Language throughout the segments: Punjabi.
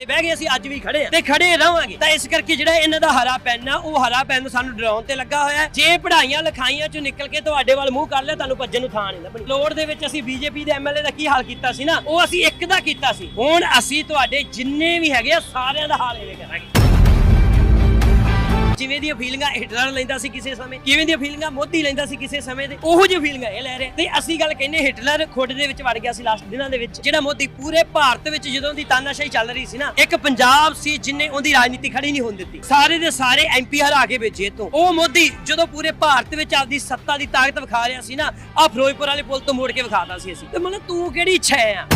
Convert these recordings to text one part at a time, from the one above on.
ਬਹਿ ਗਏ ਅਸੀਂ, ਅੱਜ ਵੀ ਖੜੇ ਆ। ਤੇ ਖੜੇ ਰਵਾਂਗੇ ਤਾਂ ਇਸ ਕਰਕੇ ਜਿਹੜਾ ਇਹਨਾਂ ਦਾ ਹਰਾ ਪੈਨ ਆ, ਉਹ ਹਰਾ ਪੈਨ ਸਾਨੂੰ ਡਰਾਉਣ ਤੇ ਲੱਗਾ ਹੋਇਆ ਜੇ ਪੜ੍ਹਾਈਆਂ ਲਿਖਾਈਆਂ ਚੋਂ ਨਿਕਲ ਕੇ ਤੁਹਾਡੇ ਵੱਲ ਮੂੰਹ ਕਰ ਲਿਆ, ਤੁਹਾਨੂੰ ਭੱਜਣ ਨੂੰ ਥਾਂ ਨਹੀਂ ਲੱਭਣੀ। ਲੋੜ ਦੇ ਵਿੱਚ ਅਸੀਂ ਬੀਜੇਪੀ ਦੇ ਐਮਐਲਏ ਦਾ ਕੀ ਹਾਲ ਕੀਤਾ ਸੀ ਨਾ, ਉਹ ਅਸੀਂ ਇੱਕ ਦਾ ਕੀਤਾ ਸੀ। ਹੁਣ ਅਸੀਂ ਤੁਹਾਡੇ ਜਿੰਨੇ ਵੀ ਹੈਗੇ ਆ, ਸਾਰਿਆਂ ਦਾ ਹਾਲ ਇਹ ਕਰਾਂਗੇ। ਜਿਵੇਂ ਦੀਆਂ ਫੀਲਿੰਗਾਂ ਹਿਟਲਰ ਲੈਂਦਾ ਸੀ ਕਿਸੇ ਸਮੇਂ, ਕਿਵੇਂ ਦੀਆਂ ਫੀਲਿੰਗਾਂ ਮੋਦੀ ਲੈਂਦਾ ਸੀ ਕਿਸੇ ਸਮੇਂ ਤੇ ਉਹੋ ਜਿਹੀ ਫੀਲਿੰਗਾਂ ਇਹ ਲੈ ਰਹੇ। ਤੇ ਅਸੀਂ ਗੱਲ ਕਹਿੰਦੇ ਹਿਟਲਰ ਖੁੱਡ ਦੇ ਵਿੱਚ ਵੜ ਗਿਆ ਸੀ ਲਾਸਟ ਦਿਨਾਂ ਦੇ ਵਿੱਚ, ਜਿਹੜਾ ਮੋਦੀ ਪੂਰੇ ਭਾਰਤ ਵਿੱਚ ਜਦੋਂ ਦੀ ਤਾਨਾਸ਼ਾਹੀ ਚੱਲ ਰਹੀ ਸੀ ਨਾ, ਇੱਕ ਪੰਜਾਬ ਸੀ ਜਿਨੇ ਉਹਦੀ ਰਾਜਨੀਤੀ ਖੜੀ ਨਹੀਂ ਹੋਣ ਦਿੱਤੀ। ਸਾਰੇ ਦੇ ਸਾਰੇ ਐਮਪੀ ਹਰਾ ਕੇ ਭੇਜੇ ਤੋਂ ਉਹ ਮੋਦੀ ਜਦੋਂ ਪੂਰੇ ਭਾਰਤ ਵਿੱਚ ਆਪਦੀ ਸੱਤਾ ਦੀ ਤਾਕਤ ਵਿਖਾ ਰਿਹਾ ਸੀ ਨਾ ਆ ਫਿਰੋਜ਼ਪੁਰ ਵਾਲੇ ਪੁਲ ਤੋਂ ਮੋੜ ਕੇ ਵਿਖਾਤਾ ਸੀ ਅਸੀਂ। ਤੇ ਮਤਲਬ ਤੂੰ ਕਿਹੜੀ ਇੱਛਾ ਆ?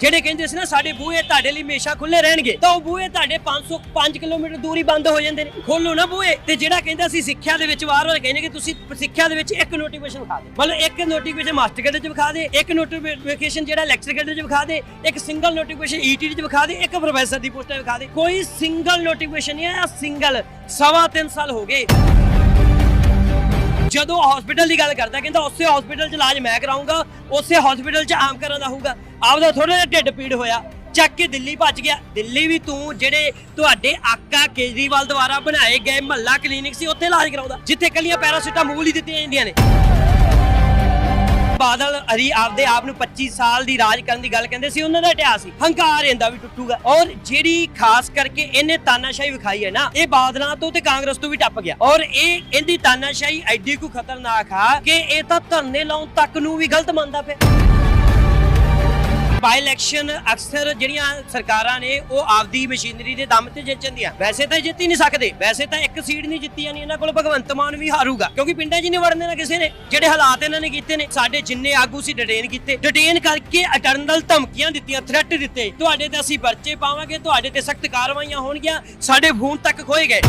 ਜਿਹੜੇ ਕਹਿੰਦੇ ਸੀ ਨਾ, ਸਾਡੇ ਬੂਹੇ ਤੁਹਾਡੇ ਲਈ ਹਮੇਸ਼ਾ ਖੁੱਲੇ ਰਹਿਣਗੇ, ਤਾਂ ਉਹ ਬੂਹੇ ਤੁਹਾਡੇ 505 ਕਿਲੋਮੀਟਰ ਦੂਰੀ ਬੰਦ ਹੋ ਜਾਂਦੇ ਨੇ। ਖੋਲੋ ਨਾ ਬੂਹੇ। ਤੇ ਜਿਹੜਾ ਕਹਿੰਦਾ ਸੀ ਸਿੱਖਿਆ ਦੇ ਵਿੱਚ ਵਾਰ-ਵਾਰ ਕਹਿੰਦੇ ਕਿ ਤੁਸੀਂ ਸਿੱਖਿਆ ਦੇ ਵਿੱਚ ਇੱਕ ਨੋਟੀਫਿਕੇਸ਼ਨ ਵਿਖਾ ਦੇ ਮਤਲਬ ਇੱਕ ਨੋਟੀਫਿਕੇਸ਼ਨ ਮਾਸਟਰ ਕੈਡਰ ਚ ਵਿਖਾ ਦੇ, ਇੱਕ ਨੋਟੀਫਿਕੇਸ਼ਨ ਜਿਹੜਾ ਲੈਕਚਰ ਕੈਡਰ ਚ ਵਿਖਾ ਦੇ, ਇੱਕ ਸਿੰਗਲ ਨੋਟੀਫਿਕੇਸ਼ਨ ਈਟੀ ਚ ਵਿਖਾ ਦੇ, ਇੱਕ ਪ੍ਰੋਫੈਸਰ ਦੀ ਪੋਸਟ ਵਿਖਾ ਦੇ। ਕੋਈ ਸਿੰਗਲ ਨੋਟੀਫਿਕੇਸ਼ਨ ਨਹੀਂ ਹੈ ਸਿੰਗਲ ਸਵਾ ਤਿੰਨ ਸਾਲ ਹੋ ਗਏ। ਜਦੋਂ ਹਸਪੀਟਲ ਦੀ ਗੱਲ ਕਰਦਾ, ਕਹਿੰਦਾ ਉਸੇ ਹਸਪੀਟਲ 'ਚ ਇਲਾਜ ਮੈਂ ਕਰਾਉਂਗਾ ਉਸੇ ਹਸਪੀਟਲ 'ਚ ਆਮ ਕਰਨ ਦਾ ਹੋਊਗਾ। ਆਪਦਾ ਥੋੜਾ ਜਿਹਾ ਢਿੱਡ ਪੀੜ ਹੋਇਆ, ਚੱਕ ਕੇ ਦਿੱਲੀ ਭੱਜ ਗਿਆ। ਦਿੱਲੀ ਵੀ ਤੂੰ ਜਿਹੜੇ ਤੁਹਾਡੇ ਆਕਾ ਕੇਜਰੀਵਾਲ ਦੁਆਰਾ ਬਣਾਏ ਗਏ ਮਹੱਲਾ ਕਲੀਨਿਕ ਸੀ, ਉੱਥੇ ਇਲਾਜ ਕਰਾਉਂਦਾ, ਜਿੱਥੇ ਕੱਲੀਆਂ ਪੈਰਾਸੀਟਾਮੋਲ ਹੀ ਦਿੱਤੀਆਂ ਜਾਂਦੀਆਂ ਨੇ। ਬਾਦਲ ਹਰੀ ਆਪਦੇ ਆਪ ਨੂੰ 25 ਸਾਲ ਦੀ ਰਾਜ ਕਰਨ ਦੀ ਗੱਲ ਕਹਿੰਦੇ ਸੀ, ਉਹਨਾਂ ਦਾ ਇਤਿਹਾਸ ਸੀ। ਹੰਕਾਰ ਇਹਦਾ ਵੀ ਟੁੱਟੂਗਾ। ਔਰ ਜਿਹੜੀ ਖਾਸ ਕਰਕੇ ਇਹਨੇ ਤਾਨਾਸ਼ਾਹੀ ਵਿਖਾਈ ਹੈ ਨਾ, ਇਹ ਬਾਦਲਾਂ ਤੋਂ ਤੇ ਕਾਂਗਰਸ ਤੋਂ ਵੀ ਟੱਪ ਗਿਆ। ਔਰ ਇਹ ਇਹਦੀ ਤਾਨਾਸ਼ਾਹੀ ਐਡੀ ਕੋ ਖਤਰਨਾਕ ਆ ਕਿ ਇਹ ਤਾਂ ਧਰਨੇ ਲਾਉਣ ਤੱਕ ਨੂੰ ਵੀ ਗਲਤ ਮੰਨਦਾ ਪਿਆ। ਬਾਈ ਇਲੈਕਸ਼ਨ ਅਕਸਰ ਜਿਹੜੀਆਂ ਸਰਕਾਰਾਂ ਨੇ ਉਹ ਆਪਦੀ ਮਸ਼ੀਨਰੀ ਦੇ ਦਮ ਤੇ ਜਿੱਤ ਜਾਂਦੀਆਂ। ਵੈਸੇ ਤਾਂ ਜਿੱਤ ਹੀ ਨਹੀਂ ਸਕਦੇ। ਵੈਸੇ ਤਾਂ ਇੱਕ ਸੀਟ ਨਹੀਂ ਜਿੱਤੀ ਜਾਣੀ ਇਹਨਾਂ ਕੋਲ ਭਗਵੰਤ ਮਾਨ ਵੀ ਹਾਰੂਗਾ। ਕਿਉਂਕਿ ਪਿੰਡਾਂ 'ਚ ਨਹੀਂ ਵੜਨ ਦੇਣਾ ਕਿਸੇ ਨੇ। ਜਿਹੜੇ ਹਾਲਾਤ ਇਹਨਾਂ ਨੇ ਕੀਤੇ ਨੇ, ਸਾਡੇ ਜਿੰਨੇ ਆਗੂ ਸੀ ਡਿਟੇਨ ਕੀਤੇ। ਡਿਟੇਨ ਕਰਕੇ ਅਟਰਨਲ ਧਮਕੀਆਂ ਦਿੱਤੀਆਂ ਥ੍ਰੈਟ ਦਿੱਤੇ। ਤੁਹਾਡੇ ਤੇ ਅਸੀਂ ਪਰਚੇ ਪਾਵਾਂਗੇ, ਤੁਹਾਡੇ ਤੇ ਸਖਤ ਕਾਰਵਾਈਆਂ ਹੋਣਗੀਆਂ। ਸਾਡੇ ਫੋਨ ਤੱਕ ਖੋਏ ਗਏ।